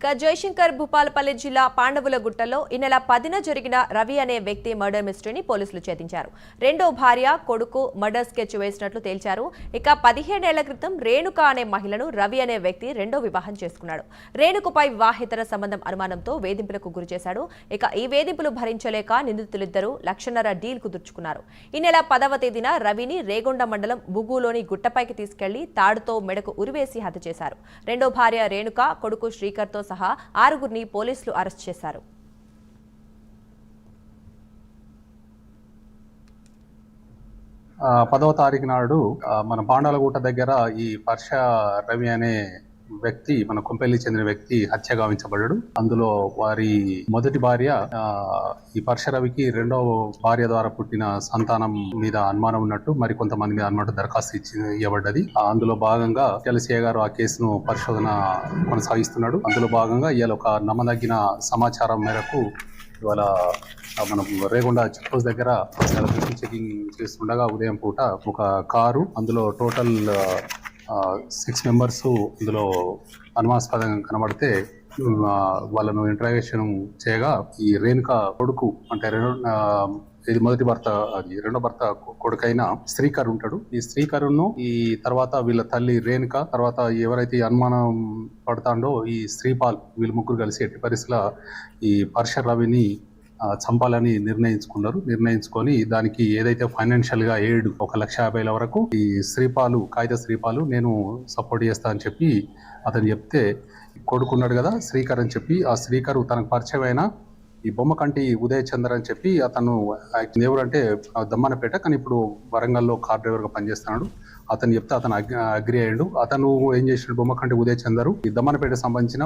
ఇక జయశంకర్ భూపాలపల్లి జిల్లా పాండవుల గుట్టలో ఈ నెల పదిన జరిగిన రవి అనే వ్యక్తి మర్డర్ మిస్టరీని పోలీసులు ఛేదించారు. రెండో భార్య కొడుకు మర్డర్ స్కెచ్ వేసినట్లు తేల్చారు. ఇక పదిహేడేళ్ళ క్రితం రేణుక అనే మహిళను రవి అనే వ్యక్తి రెండో వివాహం చేసుకున్నాడు. రేణుకపై వివాహేతర సంబంధం అనుమానంతో వేధింపులకు గురిచేశాడు. ఇక ఈ వేధింపులు భరించలేక నిందితులిద్దరూ లక్షన్నర డీల్ కుదుర్చుకున్నారు. ఈ నెల పదవ తేదీన రవిని రేగొండ మండలం బుగులోని గుట్టపైకి తీసుకెళ్ళి తాడుతో మెడకు ఉరివేసి హత్య చేశారు. రెండో భార్య రేణుక కొడుకు శ్రీకర్తో సహా ఆరుగురిని పోలీసులు అరెస్ట్ చేశారు. ఆ, పదవ తారీఖు నాడు మన పాండాలగుట్ట దగ్గర ఈ పర్ష రవి అనే వ్యక్తి మన కొంపెల్లి చెందిన వ్యక్తి హత్య గావించబడ్డాడు. అందులో వారి మొదటి భార్య ఈ పర్ష రవికి భార్య ద్వారా పుట్టిన సంతానం మీద అనుమానం ఉన్నట్టు మరి కొంతమంది మీద అనుమానం దరఖాస్తు ఇచ్చి ఇవ్వబడ్డది. అందులో భాగంగా ఎల్సీఏ గారు ఆ కేసును పరిశోధన కొనసాగిస్తున్నాడు. అందులో భాగంగా ఇవాళ ఒక నమ్మదగిన సమాచారం మేరకు ఇవాళ మనం రేగొండ చెక్ పోస్ట్ దగ్గర చెకింగ్ చేస్తుండగా ఉదయం పూట ఒక కారు అందులో టోటల్ సిక్స్ మెంబర్స్ ఇందులో అనుమానాస్పదంగా కనబడితే వాళ్ళను ఇంటరాగేషన్ చేయగా ఈ రేణుక కొడుకు అంటే రెండు ఇది మొదటి భర్త అది రెండో భర్త కొడుకైన శ్రీకర్ ఉంటాడు. ఈ శ్రీకరును ఈ తర్వాత వీళ్ళ తల్లి రేణుక తర్వాత ఎవరైతే అనుమానం పడతాడో ఈ శ్రీపాల్ వీళ్ళు ముగ్గురు కలిసి ఎట్టి పరిస్థితుల ఈ పర్ష రవిని చంపాలని నిర్ణయించుకున్నారు. నిర్ణయించుకొని దానికి ఏదైతే ఫైనాన్షియల్గా ఎయిడ్ ఒక లక్ష యాభైల వరకు ఈ శ్రీపాలు కాగిత శ్రీపాలు నేను సపోర్ట్ చేస్తా అని చెప్పి అతను చెప్తే కొడుకున్నాడు కదా శ్రీకర్ అని చెప్పి ఆ శ్రీకర్ తనకు పరిచయమైన ఈ బొమ్మకంటి ఉదయ చంద్ర అని చెప్పి అతను దేవుడు అంటే దమ్మనపేట కానీ ఇప్పుడు వరంగల్లో కార్ డ్రైవర్గా పనిచేస్తున్నాడు. అతను చెప్తే అతను అగ్రి అయ్యాడు. అతను ఏం చేసినాడు బొమ్మ కంటి ఉదయ చందరు ఈ దమ్మనపేట సంబంధించిన